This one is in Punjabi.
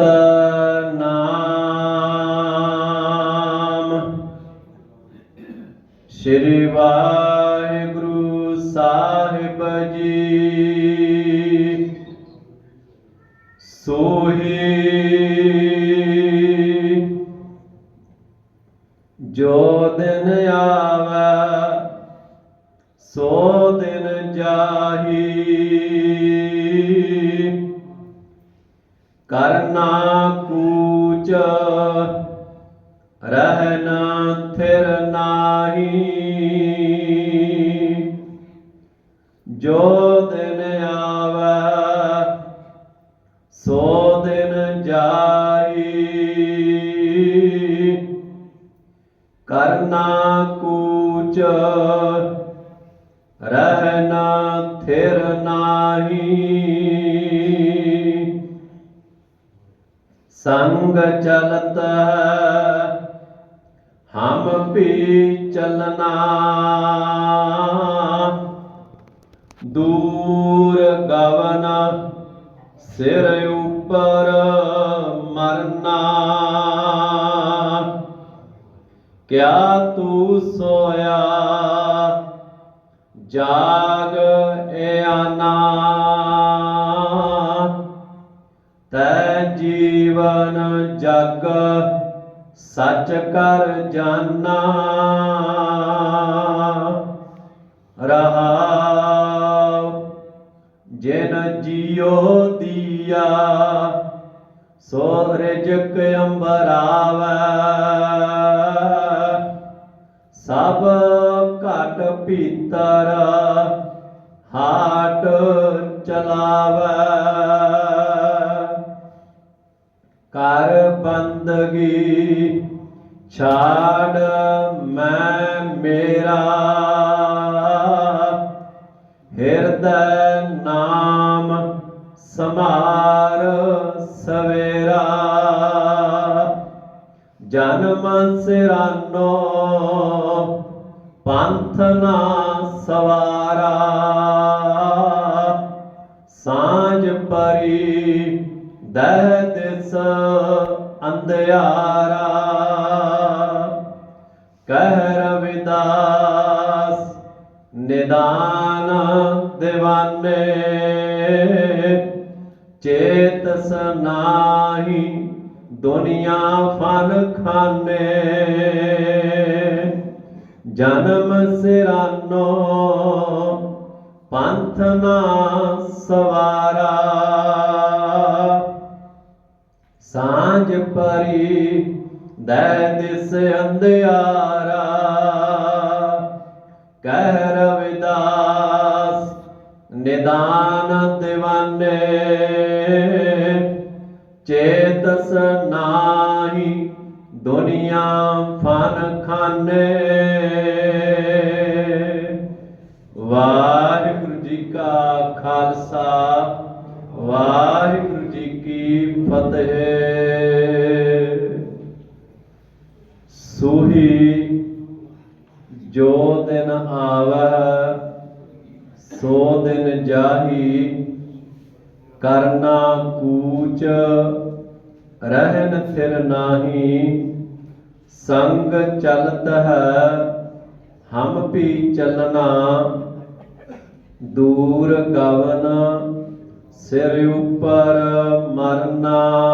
ਨਾਮ। ਸ਼੍ਰੀ ਵਾਹਿਗੁਰੂ ਸਾਹਿਬ ਜੀ। ਸੋਹੀ ਜੋ ਦਿਨ ਆਵੈ ਸੋ ਦਿਨ ਜਾਹੀ। ਕੂਚ ਰਹਿਣਾ ਥਿਰ ਨਾਹੀ। ਜੋ ਦਿਨ ਆਵੈ, ਸੋ ਦਿਨ ਜਾਈ। ਕਰਨਾ ਕੂਚ, ਰਹਿਣਾ ਥਿਰ ਨਾਹੀ। ਸੰਗ ਚਲਤ ਹੈ ਹਮ ਵੀ ਚਲਨਾ। ਦੂਰ ਗਵਨ ਸਿਰ ਉਪਰ ਮਰਨਾ। ਕਿਆ ਤੂੰ ਸੋਇਆ? ਜਾਗ ਇਆਨਾ ਜੀਵਨ ਜਗ, ਸੱਚ ਕਰ ਜਾਨਾ। ਰਹਾਉ ਜਿਨ ਜੀਉ ਦੀਆ, ਸੋ ਰਿਜਕ ਅੰਬਰਾਵੈ ਸਭ ਘਟ ਭੀਤਰ ਹਾਟ ਚਲਾਵੈ। ਕਰ ਬੰਦਗੀ ਛਾੜ ਮੈਂ ਮੇਰਾ। ਹਿਰਦੈ ਨਾਮ ਸਮਾਰ ਸਵੇਰਾ। ਜਨਮ ਸਿਰਾਨੋ ਪੰਥ ਨਾ ਸਵਾਰਾ। ਦਹਿ ਦਿਸ ਅੰਧਿਆਰਾ, ਕਹਿ ਰਵਿਦਾਸ, ਨਿਦਾਨ ਦਿਵਾਨੇ ਚੇਤਸ ਨਾਹੀ ਦੁਨੀਆ ਫਨ ਖਾਨੇ। ਜਨਮ ਸਿਰਾਨੋ ਪੰਥ ਨਾ ਸਵਾਰਾ। ਸਾਂਝ ਪਰੀ, ਦੈ ਦਿਸ ਅੰਧਿਆਰਾ। ਕਹਿ ਰਵਿਦਾਸ, ਨਿਦਾਨ ਦਿਵਾਨੇ ਚੇਤਸ ਨਾਹੀ ਦੁਨੀਆ ਫਨ ਖਾਨੇ। ਵਾਹਿਗੁਰੂ ਜੀ ਕਾ ਖਾਲਸਾ, ਵਾਹਿਗੁਰੂ ਜੀ ਕੀ ਫਤਿਹ। ਸੂਹੀ ਜੋ ਦਿਨ ਆਵੈ, ਸੋ ਦਿਨ ਜਾਹੀ, ਕਰਨਾ ਕੂਚ ਰਹਿਨ ਫਿਰ ਨਾਹੀ, ਸੰਗ ਚਲਤ ਹੈ, ਹਮ ਵੀ ਚਲਨਾ, ਦੂਰ ਗਵਨ ਸਿਰ ਉਪਰ ਮਰਨਾ।